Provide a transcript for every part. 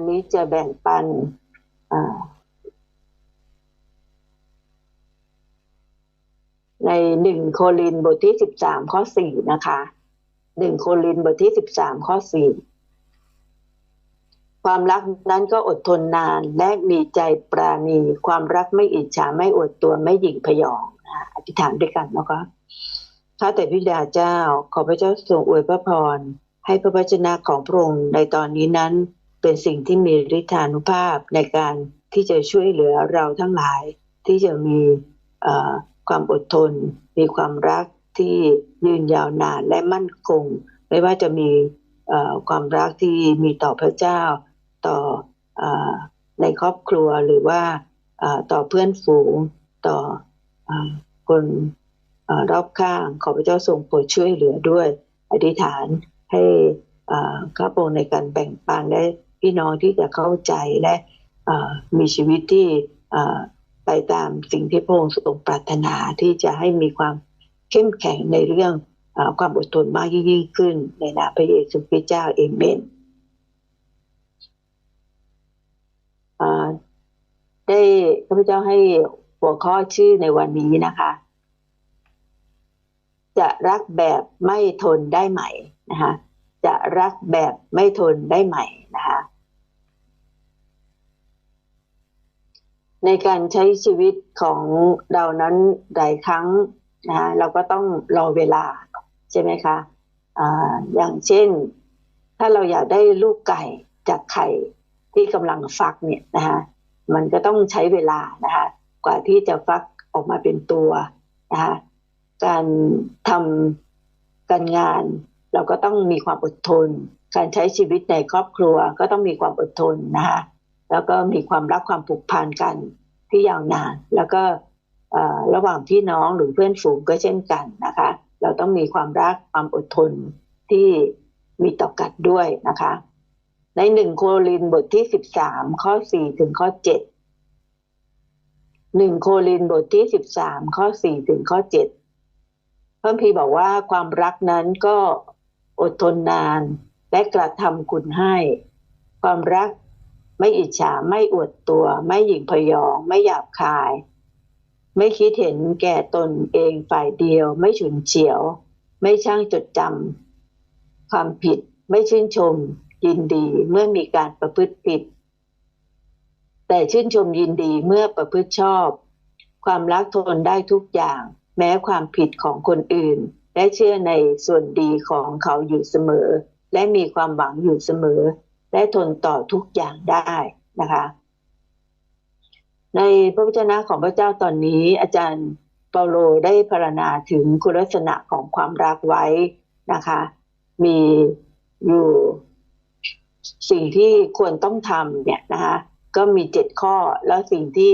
วันนี้จะแบ่งปันในหนึ่งโคลินบทที่สิบสามข้อสี่นะคะหนึ่งโคลินบทที่สิบสามข้อสี่ความรักนั้นก็อดทนนานและมีใจปราณี ความรักไม่อิจฉาไม่อวดตัวไม่หยิ่งพยองอธิษฐานด้วยกันนะคะข้าแต่พิดาเจ้า ขอพระเจ้าทรงอวยพระพร ให้พระวจนะของพระองค์ในตอนนี้นั้น เป็นสิ่งที่มีฤทธานุภาพในการที่จะช่วยเหลือเราทั้งหลาย ที่จะมีความอดทน มีความรักที่ยืนยาวนานและมั่นคง ไม่ว่าจะมีความรักที่มีต่อพระเจ้า ต่ออในครอบครัวหรือว่าต่อเพื่อนฝูง ต่ออคนรอบข้างขอพระเจ้าทรงโปรดช่วยเหลือด้วย อธิษฐานให้ข้าพงในการแบ่งปันและ พี่น้องที่จะเข้าใจและมีชีวิตที่ไปตามสิ่งที่พระองค์ทรงปรารถนาที่จะให้มีความเข้มแข็งในเรื่องอความอดทนมากยิ่งขึ้น ในนามพระเยซูคริสต์เจ้าเอเมนได้ข้าพเจ้าให้หัวข้อชื่อในวันนี้นะคะ จะรักแบบไม่ทนได้ไหมนะคะ จะรักแบบไม่ทนได้ไหม่นะคะในการใช้ชีวิตของเรานั้นหลายครั้งนะเราก็ต้องรอเวลาใช่ไหมคะอะอย่างเช่น ถ้าเราอยากได้ลูกไก่จากไข่ที่กำลังฟักเนี่ยนะคะมันก็ต้องใช้เวลานะคะกว่าที่จะฟักออกมาเป็นตัวนะคะการทำการงาน เราก็ต้องมีความอดทน การใช้ชีวิตในครอบครัวก็ต้องมีความอดทนนะคะแล้วก็มีความรักความผูกพันกันที่ยาวนาน แล้วก็ระหว่างพี่น้องหรือเพื่อนฝูงก็เช่นกันนะคะ เราต้องมีความรักความอดทนที่มีต่อกันด้วยนะคะ ในหนึ่งโคลินบทที่สิบสามข้อสี่ถึงข้อเจ็ดหนึ่งโคลินบทที่สิบสามข้อสี่ถึงข้อเจ็ดพระพีบอกว่าความรักนั้นก็ อดทนนาน และกระทำคุณให้ ความรักไม่อิจฉาไม่อวดตัว ไม่หยิ่งพยองไม่หยาบคาย ไม่คิดเห็นแก่ตนเองฝ่ายเดียว ไม่ฉุนเฉียว ไม่ช่างจดจำความผิดไม่ชื่นชม ยินดีเมื่อมีการประพฤติผิด แต่ชื่นชมยินดีเมื่อประพฤติชอบ ความรักทนได้ทุกอย่าง แม้ความผิดของคนอื่น และเชื่อในส่วนดีของเขาอยู่เสมอ และมีความหวังอยู่เสมอ และทนต่อทุกอย่างได้นะคะ ในพระวจนะของพระเจ้าตอนนี้ อาจารย์เปาโลได้พรรณนาถึงคุณลักษณะของความรักไว้นะคะ มีอยู่สิ่งที่ควรต้องทำเนี่ยนะคะก็มีเจ็ดข้อแล้วสิ่งที่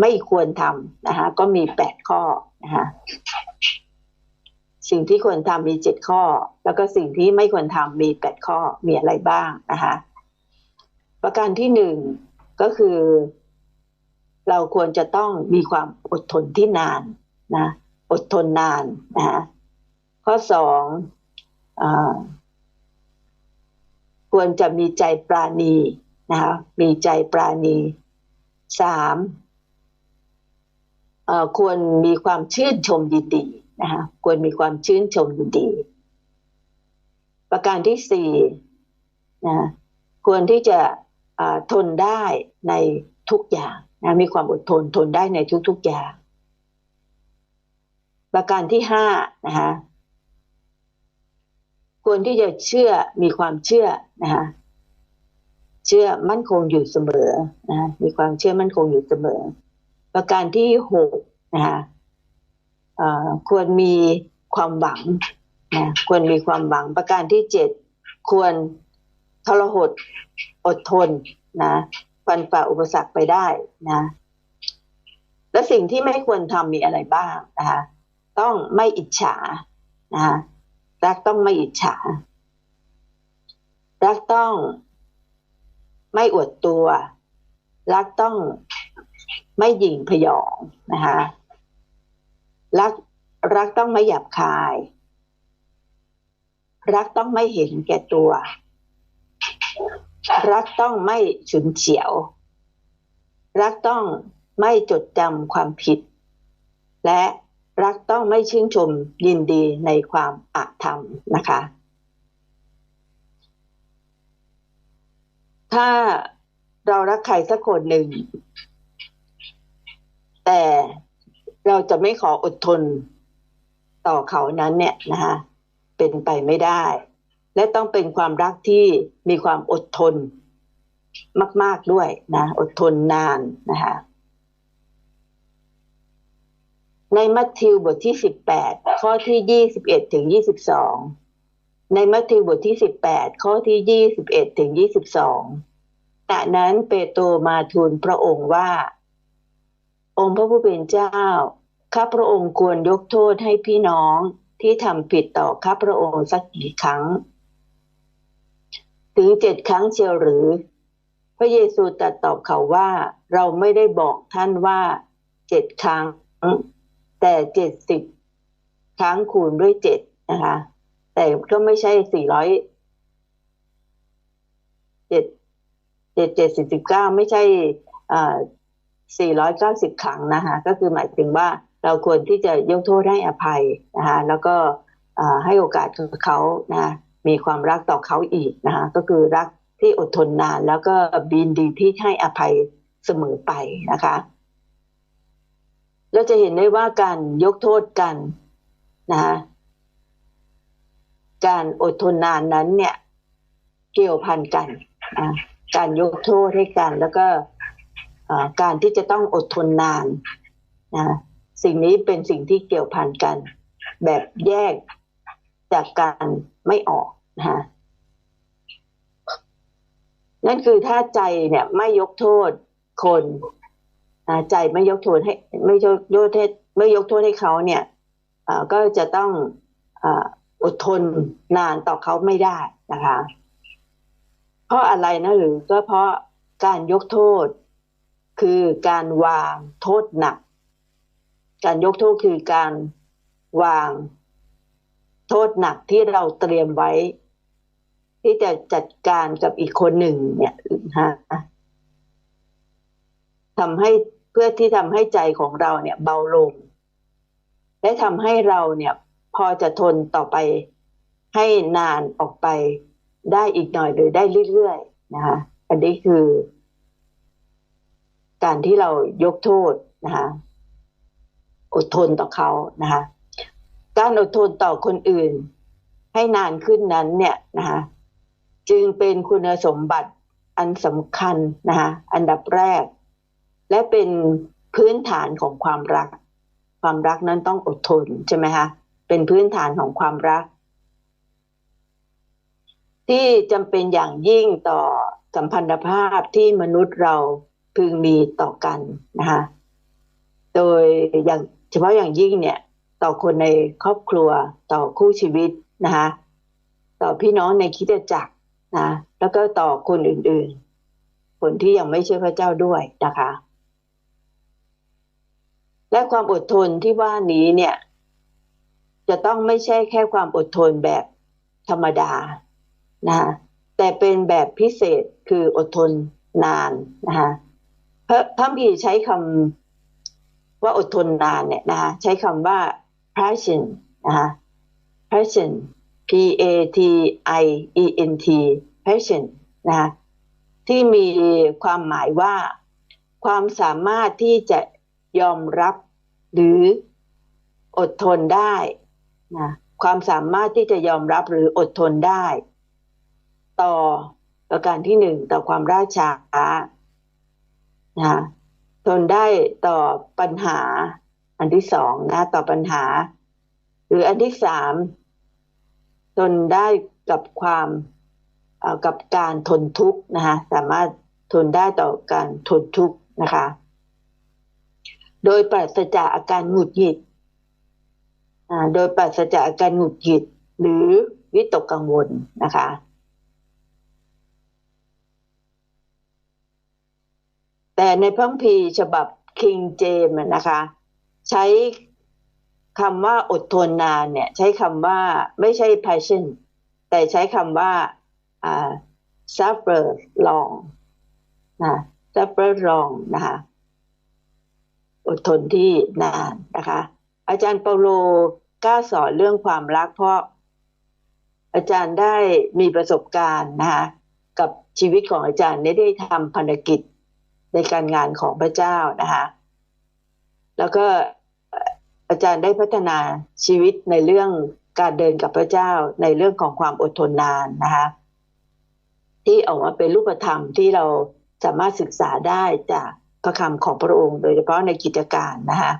ไม่ควรทำนะคะก็มีแปดข้อนะคะ สิ่งที่ควรทำมีเจ็ดข้อ แล้วก็สิ่งที่ไม่ควรทำมีแปดข้อมีอะไรบ้างนะคะประการที่หนึ่งก็คือ เราควรจะต้องมีความอดทนที่นานนะอดทนนานนะคะข้อสองอควรจะมีใจปราณีนะคะมีใจปราณีสามควรมีความชื่นชมยินดี นะคะควรมีความชื่นชมยินดี ประการที่สี่นะควรที่จะทนได้ในทุกอย่างนะมีความอดทนทนได้ในทุกๆอย่าง ประการที่ห้านะคะควรที่จะเชื่อมีความเชื่อนะคะเชื่อมั่นคงอยู่เสมอนะมีความเชื่อมั่นคงอยู่เสมอ ประการที่หกนะคะ ควรมีความหวังนะควรมีความหวังประการที่เจ็ดควรทรหดอดทนนะฟันฝ่าอุปสรรคไปได้นะ และสิ่งที่ไม่ควรทำมีอะไรบ้างนะคะต้องไม่อิจฉานะคะรักต้องไม่อิจฉา รักต้องไม่อวดตัว รักต้องไม่หยิ่งพยองนะคะ รักรักต้องไม่หยาบคาย รักต้องไม่เห็นแก่ตัว รักต้องไม่ฉุนเฉียว รักต้องไม่จดจำความผิด และรักต้องไม่ชื่นชมยินดีในความอาธรรมนะคะ ถ้าเรารักใครสักคนหนึ่ง แต่ เราจะไม่ขออดทนต่อเขานั้นเนี่ยนะคะเป็นไปไม่ได้ และต้องเป็นความรักที่มีความอดทนมาก ๆด้วยนะ อดทนนานนะคะในมัทธิวบทที่สิบแปดข้อที่ยี่สิบเอ็ดถึงยี่สิบสองในมัทธิวบทที่สิบแปดข้อที่ยี่สิบเอ็ดถึงยี่สิบสองแต่นั้นเปโตรมาทูลพระองค์ว่า องค์พระผู้เป็นเจ้า ข้าพระองค์ควรยกโทษให้พี่น้องที่ทำผิดต่อข้าพระองค์สักกี่ครั้ง ถึงเจ็ดครั้งเชียวหรือ พระเยซูตรัสตอบเขาว่าเราไม่ได้บอกท่านว่าเจ็ดครั้ง แต่เจ็ดสิบครั้งคูณด้วยเจ็ดนะคะ แต่ก็ไม่ใช่สี่ร้อยเจ็ดเจ็ดเจ็ดสิบเก้าไม่ใช่อ่า สี่ร้อยเก้าสิบครั้งนะคะก็คือหมายถึงว่าเราควรที่จะยกโทษให้อภัยนะคะแล้วก็ให้โอกาสเขานะมีความรักต่อเขาอีกนะคะก็คือรักที่อดทนนาน แล้วก็บินดีที่ให้อภัยเสมอไปนะคะ เราจะเห็นได้ว่าการยกโทษกันนะคะการอดทนนานนั้นเนี่ยเกี่ยวพันกัน การยกโทษให้กันแล้วก็ การที่จะต้องอดทนนานนะสิ่งนี้เป็นสิ่งที่เกี่ยวพันกัน แบบแยกจากการไม่ออกนะฮะนั่นคือถ้าใจเนี่ยไม่ยกโทษคนใจไม่ยกโทษให้ไม่ยกโทษไม่ยกโทษให้เขาเนี่ยก็จะต้องอดทนนานต่อเขาไม่ได้นะคะ เพราะอะไรนะหรือก็เพราะการยกโทษ คือการวางโทษหนัก การยกโทษคือการวางโทษหนักที่เราเตรียมไว้ ที่จะจัดการกับอีกคนหนึ่ง เนี่ยฮะทำให้เพื่อที่ทำให้ใจของเราเนี่ยเบาลง และทำให้เราเนี่ย พอจะทนต่อไปให้นานออกไปได้อีกหน่อยหรือได้เรื่อยๆนะคะอันนี้คือ การที่เรายกโทษนะคะอดทนต่อเขานะคะการอดทนต่อคนอื่น ให้นานขึ้นนั้นเนี่ยนะคะจึงเป็นคุณสมบัติอันสำคัญนะคะอันดับแรก และเป็นพื้นฐานของความรัก ความรักนั้นต้องอดทนใช่ไหมคะเป็นพื้นฐานของความรัก ที่จำเป็นอย่างยิ่งต่อสัมพันธภาพที่มนุษย์เรา พึงมีต่อกันนะคะโดยอย่างเฉพาะอย่างยิ่งเนี่ยต่อคนในครอบครัวต่อคู่ชีวิตนะคะต่อพี่น้องในคิดจักรนะแล้วก็ต่อคนอื่นๆ คนที่ยังไม่เชื่อพระเจ้าด้วยนะคะ และความอดทนที่ว่านี้เนี่ย จะต้องไม่ใช่แค่ความอดทนแบบธรรมดานะแต่เป็นแบบพิเศษคืออดทนนานนะคะ พระพระบีใช้คำว่าอดทนนานเนี่ยนะคะใช้คำว่า passion นะคะ passion p a t i e n t passion นะคะที่มีความหมายว่าความสามารถที่จะยอมรับหรืออดทนได้นะความสามารถที่จะยอมรับหรืออดทนได้ ต่อประการที่หนึ่งต่อความราช้า นะทนได้ต่อปัญหา อันที่สองนะ ต่อปัญหา หรืออันที่สามทนได้กับความกับการทนทุกข์นะคะสามารถทนได้ต่อการทนทุกข์นะคะ โดยปราศจากอาการหงุดหงิดโดยปราศจากอาการหงุดหงิดหรือวิตกกังวลนะคะ แต่ในพระคัมภีร์ฉบับคิงเจมนะคะ ใช้คำว่าอดทนนานเนี่ย ใช้คำว่าไม่ใช่ passion แต่ใช้คำว่า suffer long นะ suffer long นะคะอดทนที่นานนะคะ อาจารย์เปาโลกล้าสอนเรื่องความรักเพราะ อาจารย์ได้มีประสบการณ์นะคะกับชีวิตของอาจารย์ได้ทำพันธกิจ ในการงานของพระเจ้านะคะแล้วก็อาจารย์ได้พัฒนาชีวิตในเรื่องการเดินกับพระเจ้าในเรื่องของความอดทนนานนะคะที่ออกมาเป็นรูปธรรมที่เราสามารถศึกษาได้จากพระคำของพระองค์ โดยเฉพาะในกิจการนะคะ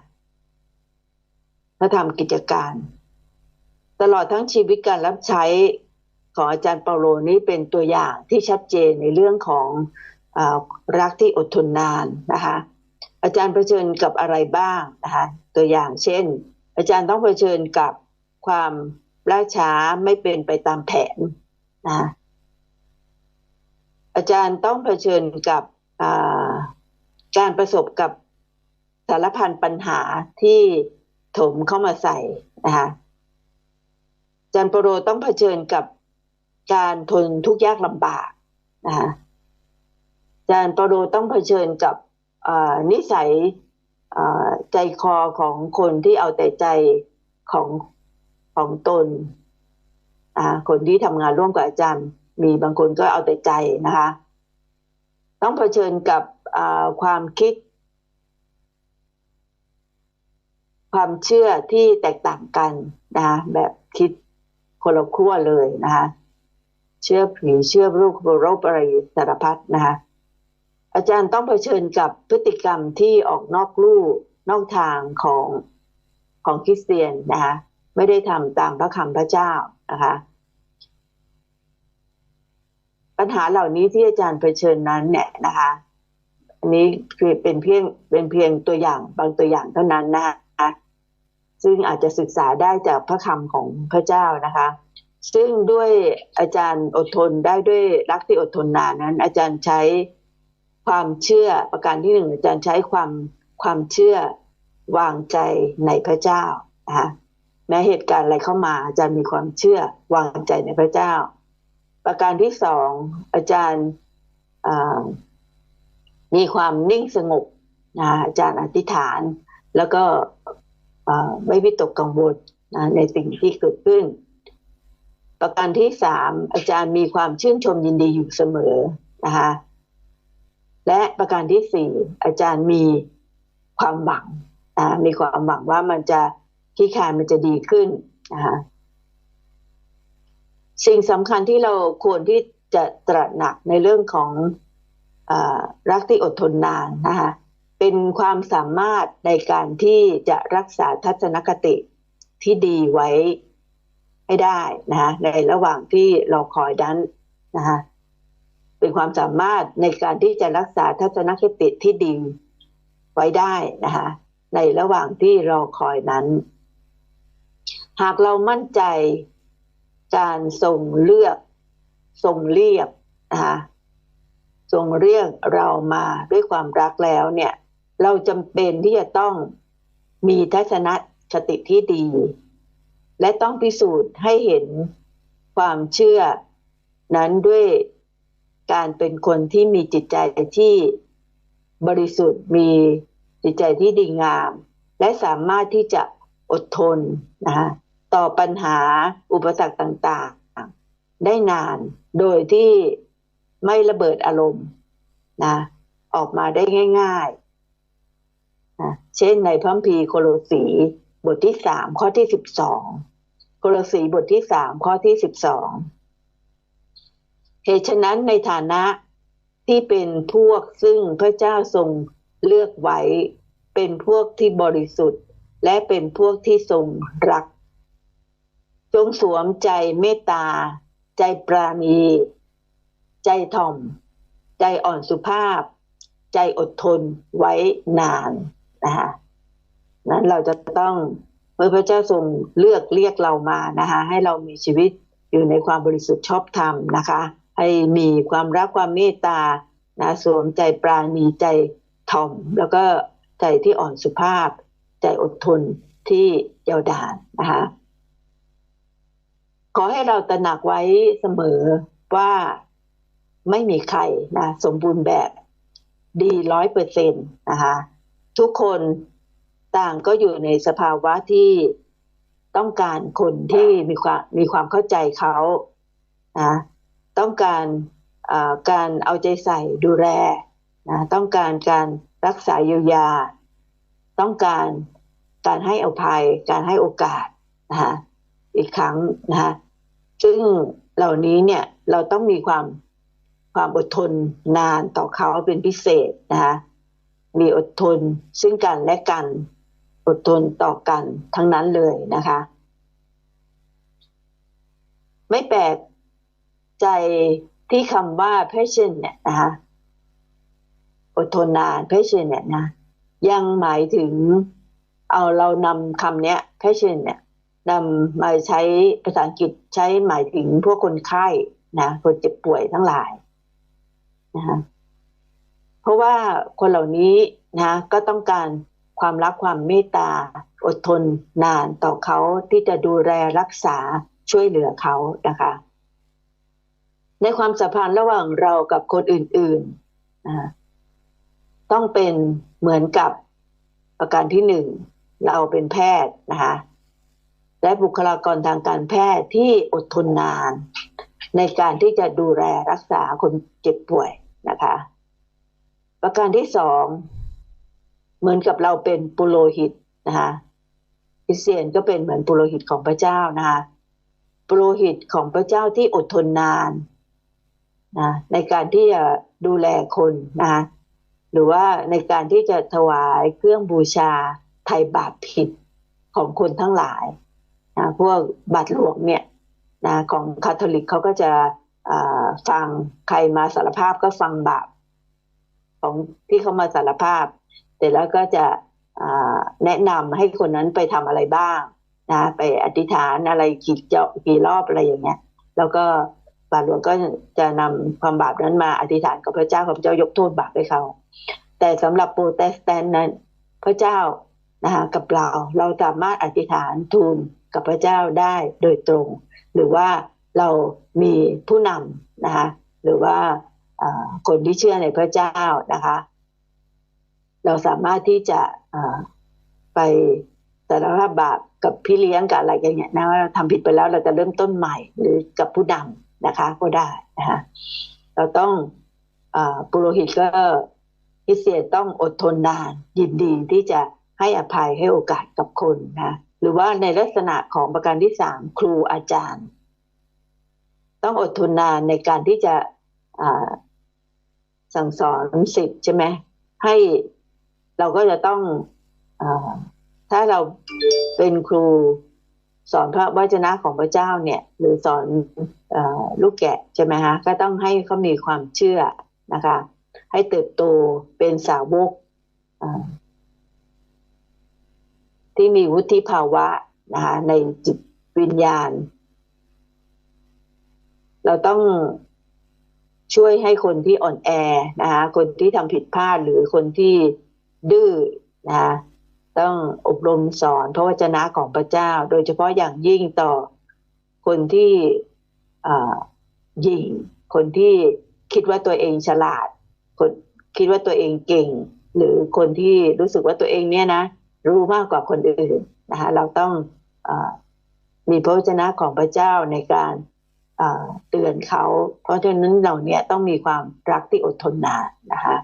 พระธรรมกิจการ ตลอดทั้งชีวิตการรับใช้ของอาจารย์เปาโลนี้เป็นตัวอย่างที่ชัดเจนในเรื่องของ รักที่อดทนนานนะคะ อาจารย์เผชิญกับอะไรบ้างนะคะ ตัวอย่างเช่น อาจารย์ต้องเผชิญกับความล่าช้าไม่เป็นไปตามแผนนะอาจารย์ต้องเผชิญกับการประสบกับสารพันปัญหาที่ถมเข้ามาใส่นะคะอาจารย์ปโรต้องเผชิญกับการทนทุกข์ยากลำบากนะคะ จารย์ปโรต้องเผชิญกับนิสัยใจคอของคนที่เอาแต่ใจของของตนคนที่ทำงานร่วมกับอาจารย์ มีบางคนก็เอาแต่ใจนะคะ ต้องเผชิญกับความคิด ความเชื่อที่แตกต่างกันนะคะแบบคิดคนละขั้วเลยนะคะ เชื่อผีเชื่อรูปโรคอะไรสารพัดนะคะ อาจารย์ต้องเผชิญกับพฤติกรรมที่ออกนอกลู่นอกทางของของคริสเตียนนะคะไม่ได้ทำตามพระคำพระเจ้านะคะปัญหาเหล่านี้ที่อาจารย์เผชิญนั้นเนี่ยนะคะอันนี้คือเป็นเพียงเป็นเพียงตัวอย่างบางตัวอย่างเท่านั้นนะคะซึ่งอาจจะศึกษาได้จากพระคำของพระเจ้านะคะ ซึ่งด้วยอาจารย์อดทนได้ด้วยรักที่อดทนนานนั้น อาจารย์ใช้ ความเชื่อประการที่หนึ่งอาจารย์ใช้ความความเชื่อวางใจในพระเจ้านะคะแม้เหตุการณ์อะไรเข้ามา อาจารย์มีความเชื่อวางใจในพระเจ้า ประการที่สองอาจารย์มีความนิ่งสงบนะอาจารย์อธิษฐาน แล้วก็ไม่วิตกกังวลนะในสิ่งที่เกิดขึ้น ประการที่สามอาจารย์มีความชื่นชมยินดีอยู่เสมอนะคะ และประการที่สี่อาจารย์มีความหวังมีความหวังว่ามันจะขี้คายมันจะดีขึ้นนะคะสิ่งสำคัญที่เราควรที่จะตระหนักในเรื่องของอรักที่อดทนนานนะคะเป็นความสามารถในการที่จะรักษาทัศนคติที่ดีไว้ให้ได้นะคะในระหว่างที่เราคอยดันนะคะ เป็นความสามารถในการที่จะรักษาทัศนคติที่ดีไว้ได้นะคะในระหว่างที่รอคอยนั้น หากเรามั่นใจการส่งเลือกส่งเรียบนะคะส่งเรียกเรามาด้วยความรักแล้วเนี่ย เราจำเป็นที่จะต้องมีทัศนคติที่ดี และต้องพิสูจน์ให้เห็นความเชื่อนั้นด้วย การเป็นคนที่มีจิตใจที่บริสุทธิ์มีจิตใจที่ดีงาม และสามารถที่จะอดทนนะต่อปัญหาอุปสรรคต่างๆ ได้นานโดยที่ไม่ระเบิดอารมณ์นะออกมาได้ง่ายๆนะเช่นในพระพีโคโลสีบทที่สามข้อที่สิบสองโคโลสีบทที่สามข้อที่สิบสอง เหตุฉะนั้นในฐานะที่เป็นพวกซึ่งพระเจ้าทรงเลือกไว้ เป็นพวกที่บริสุทธิ์ และเป็นพวกที่ทรงรัก จงสวมใจเมตตา ใจปราณี ใจถ่อม ใจอ่อนสุภาพ ใจอดทนไว้นานนะคะนั้นเราจะต้องเมื่อพระเจ้าทรงเลือกเรียกเรามานะคะให้เรามีชีวิตอยู่ในความบริสุทธิ์ชอบธรรมนะคะ ให้มีความรักความเมตตานะสวมใจปราณีใจถ่อม แล้วก็ใจที่อ่อนสุภาพ ใจอดทนที่เยาวดานนะคะขอให้เราตระหนักไว้เสมอว่าไม่มีใครนะสมบูรณ์แบบดีร้อยเปอร์เซ็นต์นะคะทุกคนต่างก็อยู่ในสภาวะที่ต้องการคนที่มีความมีความเข้าใจเขานะ ต้องการการเอาใจใส่ดูแลนะต้องการการรักษาเยียวยา ต้องการการให้อภัย การให้โอกาสนะคะอีกครั้งนะคะซึ่งเหล่านี้เนี่ยเราต้องมีความความอดทนนานต่อเขาเป็นพิเศษนะคะมีอดทนซึ่งกันและกัน อดทนต่อกันทั้งนั้นเลยนะคะ ไม่แปลก ใจที่คำว่า patient เนี่ยนะคะอดทนนาน patient เนี่ยนะยังหมายถึงเอาเรานำคำเนี้ patient เนี่ยนำมาใช้ภาษาอังกฤษใช้หมายถึงพวกคนไข้นะคนเจ็บป่วยทั้งหลายนะคะเพราะว่าคนเหล่านี้นะก็ต้องการความรักความเมตตาอดทนนานต่อเขาที่จะดูแลรักษาช่วยเหลือเขานะคะ ในความสัมพันธ์ระหว่างเรากับคนอื่นๆ ต้องเป็นเหมือนกับประการที่หนึ่งเราเป็นแพทย์นะคะและบุคลากรทางการแพทย์ที่อดทนนาน ในการที่จะดูแลรักษาคนเจ็บป่วยนะคะ ประการที่สองเหมือนกับเราเป็นปุโรหิตนะคะคริสเตียนก็เป็นเหมือนปุโรหิตของพระเจ้านะคะปุโรหิตของพระเจ้าที่อดทนนาน นะในการที่จะดูแลคนนะหรือว่าในการที่จะถวายเครื่องบูชาไทยบาปผิดของคนทั้งหลายนะพวกบาทหลวงเนี่ยนะของคาทอลิกเขาก็จะฟังใครมาสารภาพก็ฟังบาปของที่เขามาสารภาพ แต่แล้วก็จะแนะนำให้คนนั้นไปทำอะไรบ้างนะไปอธิษฐานอะไรกี่เจาะกี่รอบอะไรอย่างเงี้ย แล้วก็ บาทหลวงก็จะนำความบาปนั้นมาอธิษฐานกับพระเจ้าพระเจ้ายกโทษบาปให้เขา แต่สำหรับโปรเตสแตนต์นั้น พระเจ้านะคะกับเราเราสามารถอธิษฐานทูลกับพระเจ้าได้โดยตรง หรือว่าเรามีผู้นำนะคะหรือว่าคนที่เชื่อในพระเจ้านะคะ เราสามารถที่จะไปสารภาพบาปกับพี่เลี้ยงกับอะไรอย่างเงี้ยนะว่าเราทำผิดไปแล้วเราจะเริ่มต้นใหม่หรือกับผู้นำ นะคะก็ได้นะคะเราต้องอปุโรหิตก็พิเศษต้องอดทนนาน ยินดีที่จะให้อภัยให้โอกาสกับคนนะหรือว่าในลักษณะของประการที่สามครูอาจารย์ ต้องอดทนนานในการที่จะสั่งสอนสิทธิ์ใช่ไหมให้เราก็จะต้องอถ้าเราเป็นครู สอนพระวจนะของพระเจ้าเนี่ย หรือสอนอลูกแกะใช่ไหมฮะก็ต้องให้เขามีความเชื่อนะคะ ให้เติบโตเป็นสาวกที่มีวุฒิภาวะนะคะในจิตวิญญาณ เราต้องช่วยให้คนที่อ่อนแอนะคะคนที่ทำผิดพลาดหรือคนที่ดื้อนะคะ ต้องอบรมสอนพระวจนะของพระเจ้า โดยเฉพาะอย่างยิ่งต่อคนที่ยิงคนที่คิดว่าตัวเองฉลาด คนคิดว่าตัวเองเก่ง หรือคนที่รู้สึกว่าตัวเองเนี่ยนะรู้มากกว่าคนอื่นนะคะเราต้องอมีพระวจนะของพระเจ้าในการเตือนเขา เพราะฉะนั้นเราเนี่ยต้องมีความรักที่อดทนนานนะคะ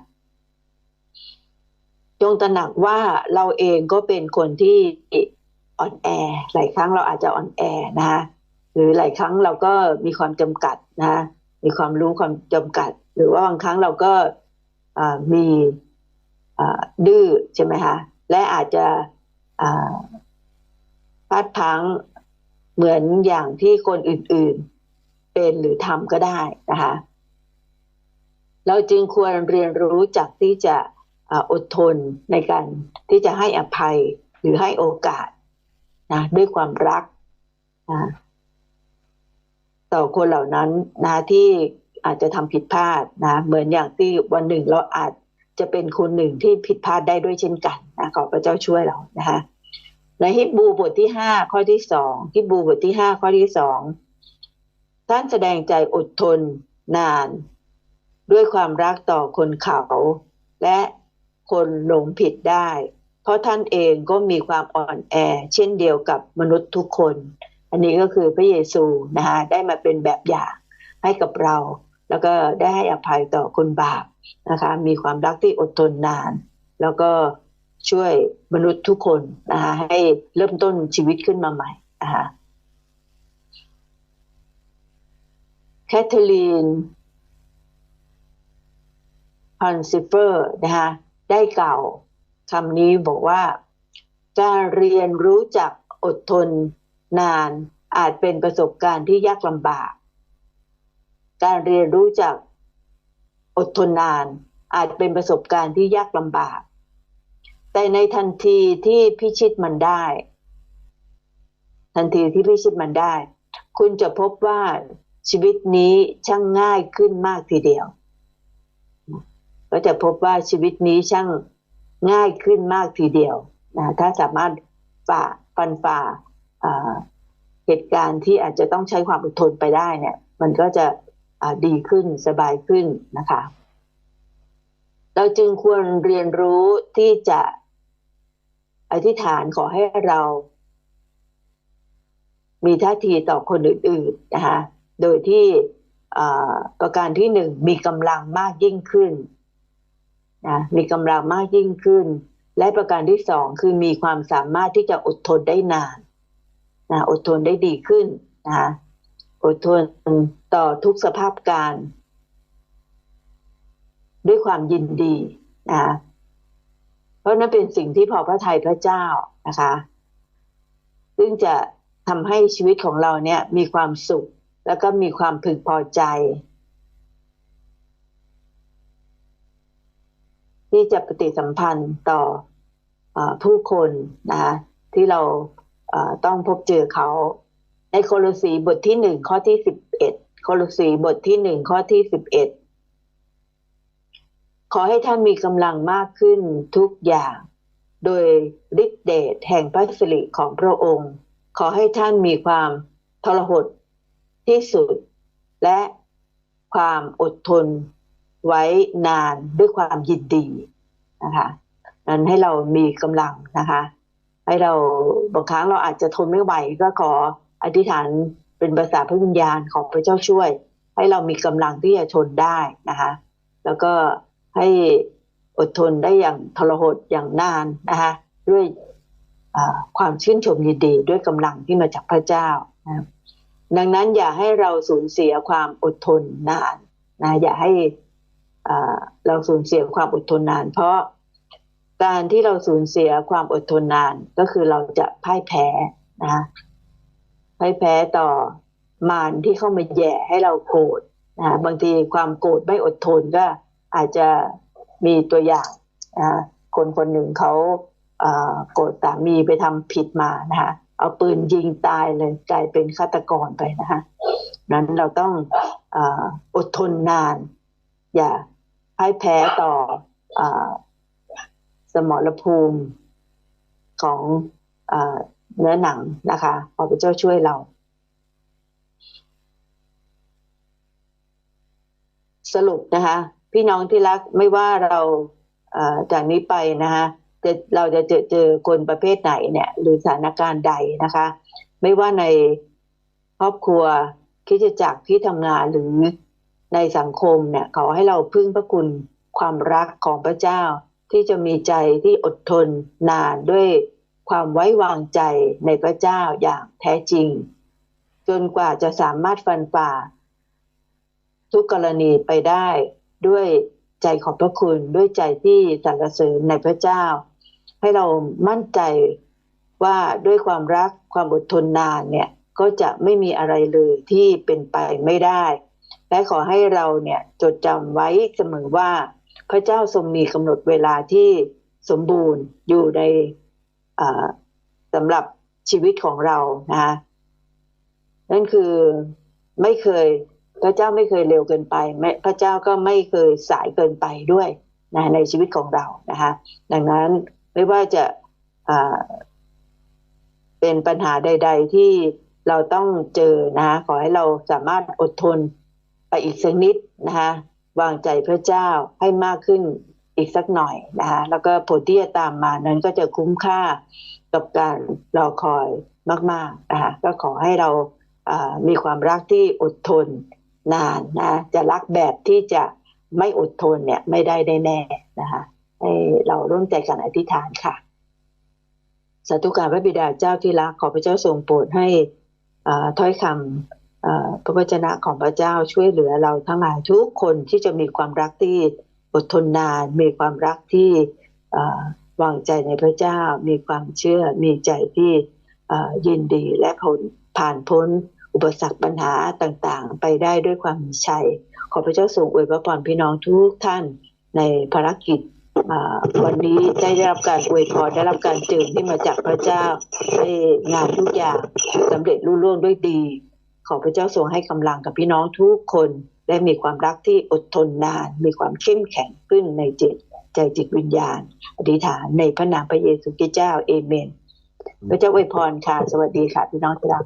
จงตระหนักว่าเราเองก็เป็นคนที่อ่อนแอ หลายครั้งเราอาจจะอ่อนแอนะคะหรือหลายครั้งเราก็มีความจำกัดนะมีความรู้ความจำกัด หรือว่าบางครั้งเราก็มีดื้อใช่ไหมคะและอาจจะพลาดพังเหมือนอย่างที่คนอื่นๆ เป็นหรือทำก็ได้นะคะ เราจึงควรเรียนรู้จักที่จะ อดทนในการที่จะให้อภัยหรือให้โอกาสนะด้วยความรักนะต่อคนเหล่านั้นนะที่อาจจะทำผิดพลาดนะเหมือนอย่างที่วันหนึ่งเราอาจจะเป็นคนหนึ่งที่ผิดพลาดได้ด้วยเช่นกันนะขอพระเจ้าช่วยเรานะคะในฮิบูบทที่ห้าข้อที่สองฮิบูบทที่ห้าข้อที่สองท่านแสดงใจอดทนนาน ด้วยความรักต่อคนเขา และ คนหลงผิดได้ เพราะท่านเองก็มีความอ่อนแอ เช่นเดียวกับมนุษย์ทุกคน อันนี้ก็คือพระเยซูนะคะได้มาเป็นแบบอย่างให้กับเรา แล้วก็ได้ให้อภัยต่อคนบาปนะคะมีความรักที่อดทนนาน แล้วก็ช่วยมนุษย์ทุกคนนะคะให้เริ่มต้นชีวิตขึ้นมาใหม่นะคะแคทเธอรีนฮันซิเฟอร์นะคะ ได้กล่าวคำนี้บอกว่า การเรียนรู้จักอดทนนานอาจเป็นประสบการณ์ที่ยากลำบาก การเรียนรู้จักอดทนนานอาจเป็นประสบการณ์ที่ยากลำบาก แต่ในทันทีที่พิชิตมันได้ ทันทีที่พิชิตมันได้ คุณจะพบว่าชีวิตนี้ช่างง่ายขึ้นมากทีเดียว ก็จะพบว่าชีวิตนี้ช่างง่ายขึ้นมากทีเดียวนะถ้าสามารถฝ่าฟันฝ่าเหตุการณ์ที่อาจจะต้องใช้ความอดทนไปได้เนี่ย มันก็จะดีขึ้นสบายขึ้นนะคะ เราจึงควรเรียนรู้ที่จะอธิษฐานขอให้เรา มีท่าทีต่อคนอื่นๆนะคะโดยที่ประการที่หนึ่งมีกำลังมากยิ่งขึ้น นะมีกำลังมากยิ่งขึ้น และประการที่สองคือมีความสามารถที่จะอดทนได้นานนะอดทนได้ดีขึ้นนะอดทนต่อทุกสภาพการ ด้วยความยินดีนะเพราะนั่นเป็นสิ่งที่พอพระทัยพระเจ้านะคะ ซึ่งจะทำให้ชีวิตของเราเนี่ยมีความสุข แล้วก็มีความพึงพอใจ ที่จะปฏิสัมพันธ์ต่ออผู้คนนะคะที่เราต้องพบเจอเขาในโคลสีบทที่หนึ่งข้อที่สิบเอ็ดโคลสีบทที่หนึ่งข้อที่สิบเอ็ดขอให้ท่านมีกำลังมากขึ้นทุกอย่าง โดยฤทธิเดชแห่งพระสิริของพระองค์ ขอให้ท่านมีความทรหดที่สุด และความอดทน ไว้นานด้วยความยินดีนะคะนั้นให้เรามีกำลังนะคะ ให้เราบางครั้งเราอาจจะทนไม่ไหวก็ขออธิษฐานเป็นภาษาพระวิญญาณของพระเจ้าช่วย ให้เรามีกำลังที่จะทนได้นะคะ แล้วก็ให้อดทนได้อย่างทรหดอย่างนานนะคะ ด้วยความชื่นชมยินดีด้วยกำลังที่มาจากพระเจ้านะดังนั้นอย่าให้เราสูญเสียความอดทนนานนะอย่าให้ เราสูญเสียความอดทนนาน เพราะการที่เราสูญเสียความอดทนนานก็คือเราจะพ่ายแพ้นะพ่ายแพ้ต่อมารที่เข้ามาแย่ให้เราโกรธนะบางทีความโกรธไม่อดทนก็อาจจะมีตัวอย่างนะคนคนหนึ่งเขาโกรธสามีไปทำผิดมานะคะเอาปืนยิงตายเลยกลายเป็นฆาตกรไปนะคะนั้นเราต้องออดทนนาน อย่า ให้แพ้ต่ออสมรภูมิของอเนื้อหนังนะคะขอพระเจ้าช่วยเรา สรุปนะคะ พี่น้องที่รักไม่ว่าเราจากนี้ไปนะคะจะเราจะเจอเจอคนประเภทไหนเนี่ย หรือสถานการณ์ใดนะคะ ไม่ว่าในครอบครัวคิดจักรที่ทำงานหรือ ในสังคมเนี่ยขอให้เราพึ่งพระคุณความรักของพระเจ้า ที่จะมีใจที่อดทนนานด้วยความไว้วางใจในพระเจ้าอย่างแท้จริง จนกว่าจะสามารถฟันฝ่า ทุกกรณีไปได้ด้วยใจขอบพระคุณด้วยใจที่สรรเสริญในพระเจ้า ให้เรามั่นใจว่าด้วยความรักความอดทนนานเนี่ยก็จะไม่มีอะไรเลยที่เป็นไปไม่ได้ และขอให้เราเนี่ยจดจำไว้เสมอว่า พระเจ้าทรงมีกำหนดเวลาที่สมบูรณ์อยู่ในสำหรับชีวิตของเรานะคะนั่นคือไม่เคยพระเจ้าไม่เคยเร็วเกินไปพระเจ้าก็ไม่เคยสายเกินไปด้วยนะในชีวิตของเรานะคะดังนั้นไม่ว่าจะเป็นปัญหาใด ๆ ที่เราต้องเจอนะะขอให้เราสามารถอดทน ไปอีกสักนิดนะคะวางใจพระเจ้าให้มากขึ้นอีกสักหน่อยนะคะแล้วก็ผลที่จะตามมานั้นก็จะคุ้มค่ากับการรอคอยมากๆนะคะก็ขอให้เรามีความรักที่อดทนนานนะจะรักแบบที่จะไม่อดทนเนี่ยไม่ได้แน่ๆนะคะให้เราร่วมใจกันอธิษฐานค่ะสาธุการพระบิดาเจ้าที่รักขอพระเจ้าทรงโปรดให้อถ้อยคำ พระวจนะของพระเจ้าช่วยเหลือเราทั้งหลายทุกคนที่จะมีความรักที่อดทนนาน มีความรักที่วางใจในพระเจ้า มีความเชื่อมีใจที่ยินดีและผลผ่านพ้นอุปสรรคปัญหาต่างๆ ไปได้ด้วยความมีชัย ขอพระเจ้าทรงอวยพระพรพี่น้องทุกท่านในภารกิจวันนี้ได้รับการอวยพรได้รับการเจิมที่มาจากพระเจ้าให้งานทุกอย่างสำเร็จรุ่งร่วงด้วยดี ขอพระเจ้าทรงให้กำลังกับพี่น้องทุกคนและมีความรักที่อดทนนาน มีความเข้มแข็งขึ้นในจิต ใจจิตวิญญาณ อธิษฐานในพระนามพระเยซูคริสต์เจ้าเอเมน พระเจ้าอวยพรค่ะ สวัสดีค่ะพี่น้องที่รัก